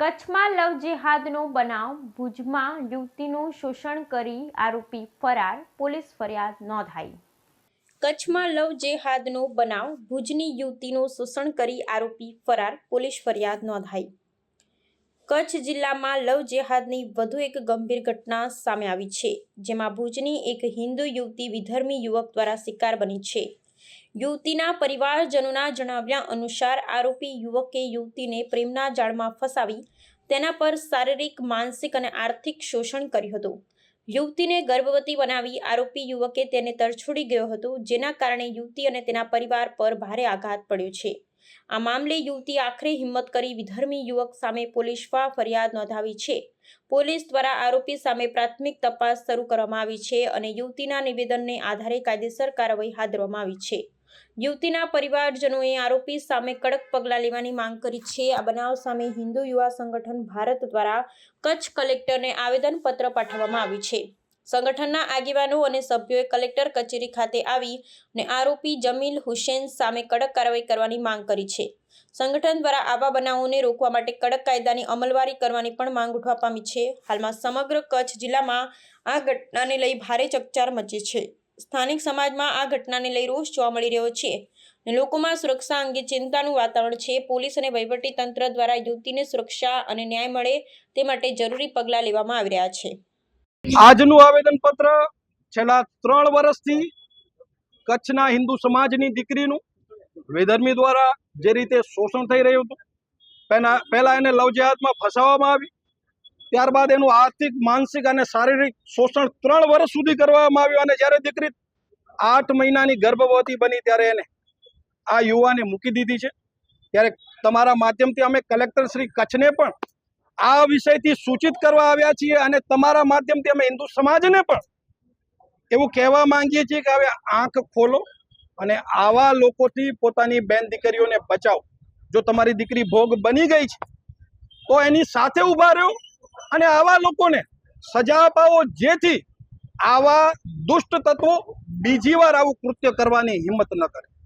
કચ્છમાં લવ જેહાદનો બનાવ, ભુજમાં યુવતીનું શોષણ કરી આરોપી ફરાર, પોલીસ ફરિયાદ નોંધાઈ. કચ્છમાં લવ જેહાદનો બનાવ, ભુજની યુવતીનું શોષણ કરી આરોપી ફરાર, પોલીસ ફરિયાદ નોંધાઈ. કચ્છ જિલ્લામાં લવ જેહાદની વધુ એક ગંભીર ઘટના સામે આવી છે, જેમાં ભુજની એક હિન્દુ યુવતી વિધર્મી યુવક દ્વારા શિકાર બની છે. યુવતીના પરિવારજનોના જણાવ્યા અનુસાર, આરોપી યુવકે યુવતીને પ્રેમના જાળમાં ફસાવી તેના પર શારીરિક, માનસિક અને આર્થિક શોષણ કર્યું હતું. યુવતીને ગર્ભવતી બનાવી આરોપી યુવકે તેને તરછોડી ગયો હતો, જેના કારણે યુવતી અને તેના પરિવાર પર ભારે આઘાત પડ્યો છે. આ મામલે યુવતી આખરે હિંમત કરી વિધર્મી યુવક સામે પોલીસમાં ફરિયાદ નોંધાવી છે. પોલીસ દ્વારા આરોપી સામે પ્રાથમિક તપાસ શરૂ કરવામાં આવી છે અને યુવતીના નિવેદનને આધારે કાયદેસર કાર્યવાહી હાથ ધરવામાં આવી છે. યુવતીના પરિવારજનોએ આરોપી સામે કડક પગલાં લેવાની માંગ કરી છે. આ બનાવ સામે હિન્દુ યુવા સંગઠન ભારત દ્વારા કચ્છ કલેક્ટરને આવેદનપત્ર પાઠવવામાં આવ્યું છે. સંગઠનના આગેવાનો અને સભ્યોએ કલેક્ટર કચેરી ખાતે આવી અને આરોપી જમીલ હુસેન સામે કડક કાર્યવાહી કરવાની માંગ કરી છે. સંગઠન દ્વારા આવા બનાવોને રોકવા માટે કડક કાયદાની અમલવારી કરવાની પણ માંગ ઉઠવા પામી છે. હાલમાં સમગ્ર કચ્છ જિલ્લામાં આ ઘટનાને લઈ ભારે ચકચાર મચી છે. સ્થાનિક સમાજમાં આ ઘટનાને લઈ રોષ જોવા મળી રહ્યો છે અને લોકોમાં સુરક્ષા અંગે ચિંતાનું વાતાવરણ છે. પોલીસ અને વહીવટી તંત્ર દ્વારા યુવતીને સુરક્ષા અને ન્યાય મળે તે માટે જરૂરી પગલાં લેવામાં આવી રહ્યા છે. આજનું આવેદનપત્ર છેલ્લા ત્રણ વર્ષથી કચ્છના હિન્દુ સમાજની દીકરીનું વેધર્મી દ્વારા જે રીતે શોષણ થઈ રહ્યું હતું, પહેલા પહેલાં એને લવજેહાદમાં ફસાવવામાં આવી, ત્યારબાદ એનું આર્થિક, માનસિક અને શારીરિક શોષણ ત્રણ વર્ષ સુધી કરવામાં આવ્યું અને જ્યારે દીકરી આઠ મહિનાની ગર્ભવતી બની ત્યારે એને આ યુવાને મૂકી દીધી છે. ત્યારે તમારા માધ્યમથી અમે કલેક્ટર શ્રી કચ્છને પણ આ વિષયથી સૂચિત કરવા આવ્યા છીએ અને તમારા માધ્યમથી અમે હિન્દુ સમાજને પણ એવું કહેવા માંગીએ છીએ કે હવે આંખ ખોલો અને આવા લોકોથી પોતાની બેન દીકરીઓને બચાવો. જો તમારી દીકરી ભોગ બની ગઈ છે, તો એની સાથે ઊભા રહ્યો અને આવા લોકોને સજા અપાવો જેથી આવા દુષ્ટ તત્વો બીજી વાર આવું કૃત્ય કરવાની હિંમત ન કરે.